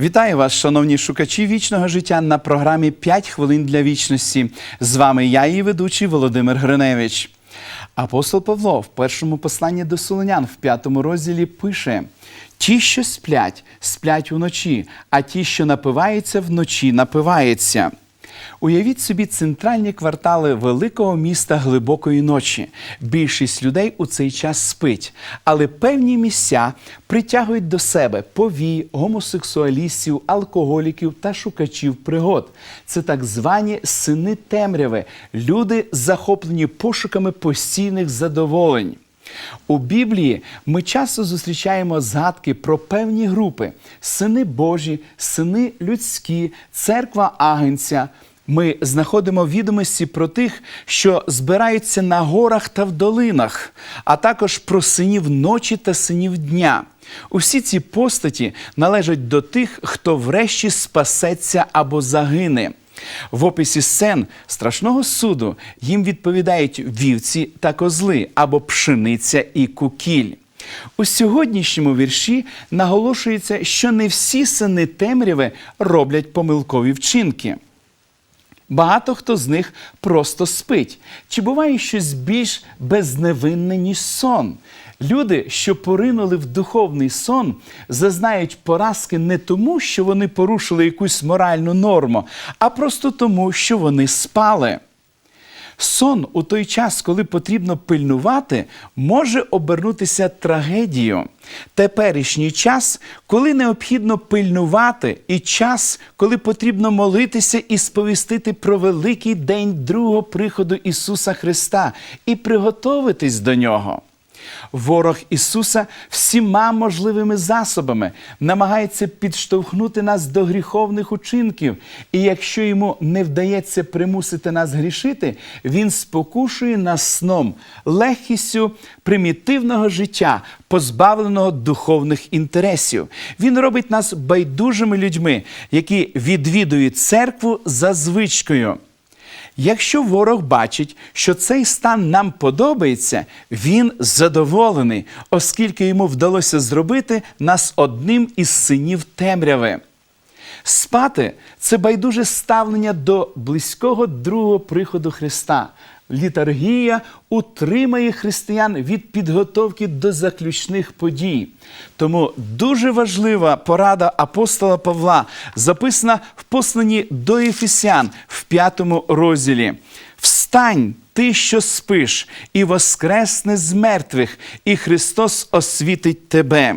Вітаю вас, шановні шукачі вічного життя на програмі «5 хвилин для вічності. З вами я, її ведучий Володимир Гриневич. Апостол Павло в першому посланні до Солонян в п'ятому розділі пише: ті, що сплять, сплять уночі, а ті, що напиваються, вночі напиваються. Уявіть собі центральні квартали великого міста глибокої ночі. Більшість людей у цей час спить, але певні місця притягують до себе повій, гомосексуалістів, алкоголіків та шукачів пригод. Це так звані сини темряви, люди, захоплені пошуками постійних задоволень. У Біблії ми часто зустрічаємо згадки про певні групи: сини Божі, сини людські, церква Агенця. Ми знаходимо відомості про тих, що збираються на горах та в долинах, а також про синів ночі та синів дня. Усі ці постаті належать до тих, хто врешті спасеться або загине. В описі сцен страшного суду їм відповідають вівці та козли або пшениця і кукіль. У сьогоднішньому вірші наголошується, що не всі сини темряви роблять помилкові вчинки. Багато хто з них просто спить. Чи буває щось більш безневинне, ніж сон? Люди, що поринули в духовний сон, зазнають поразки не тому, що вони порушили якусь моральну норму, а просто тому, що вони спали. Сон у той час, коли потрібно пильнувати, може обернутися трагедією. Теперішній час, коли необхідно пильнувати, і час, коли потрібно молитися і сповістити про великий день другого приходу Ісуса Христа і приготовитись до нього. Ворог Ісуса всіма можливими засобами намагається підштовхнути нас до гріховних учинків, і якщо йому не вдається примусити нас грішити, він спокушує нас сном, легкістю примітивного життя, позбавленого духовних інтересів. Він робить нас байдужими людьми, які відвідують церкву за звичкою. Якщо ворог бачить, що цей стан нам подобається, він задоволений, оскільки йому вдалося зробити нас одним із синів темряви. Спати це байдуже ставлення до близького другого приходу Христа. Літаргія утримає християн від підготовки до заключних подій. Тому дуже важлива порада апостола Павла, записана в посланні до Ефесян в п'ятому розділі. Встань, ти, що спиш, і воскресне з мертвих, і Христос освітить тебе.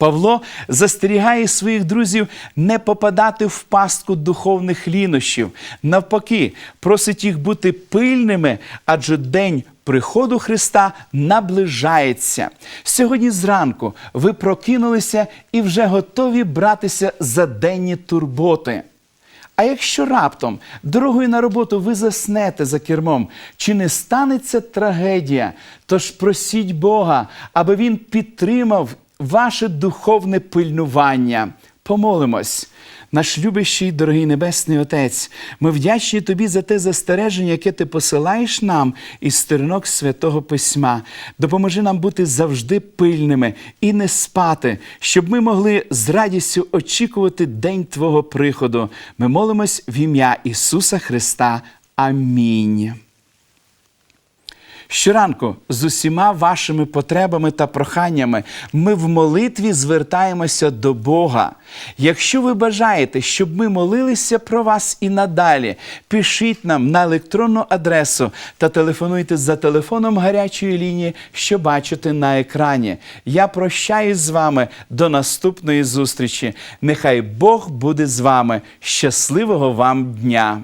Павло застерігає своїх друзів не попадати в пастку духовних лінощів. Навпаки, просить їх бути пильними, адже день приходу Христа наближається. Сьогодні зранку ви прокинулися і вже готові братися за денні турботи. А якщо раптом дорогою на роботу ви заснете за кермом, чи не станеться трагедія? Тож просіть Бога, аби Він підтримав ваше духовне пильнування. Помолимось. Наш любящий, дорогий Небесний Отець, ми вдячні Тобі за те застереження, яке ти посилаєш нам із сторінок Святого Письма. Допоможи нам бути завжди пильними і не спати, щоб ми могли з радістю очікувати день Твого приходу. Ми молимось в ім'я Ісуса Христа. Амінь. Щоранку з усіма вашими потребами та проханнями ми в молитві звертаємося до Бога. Якщо ви бажаєте, щоб ми молилися про вас і надалі, пишіть нам на електронну адресу та телефонуйте за телефоном гарячої лінії, що бачите на екрані. Я прощаюсь з вами до наступної зустрічі. Нехай Бог буде з вами. Щасливого вам дня!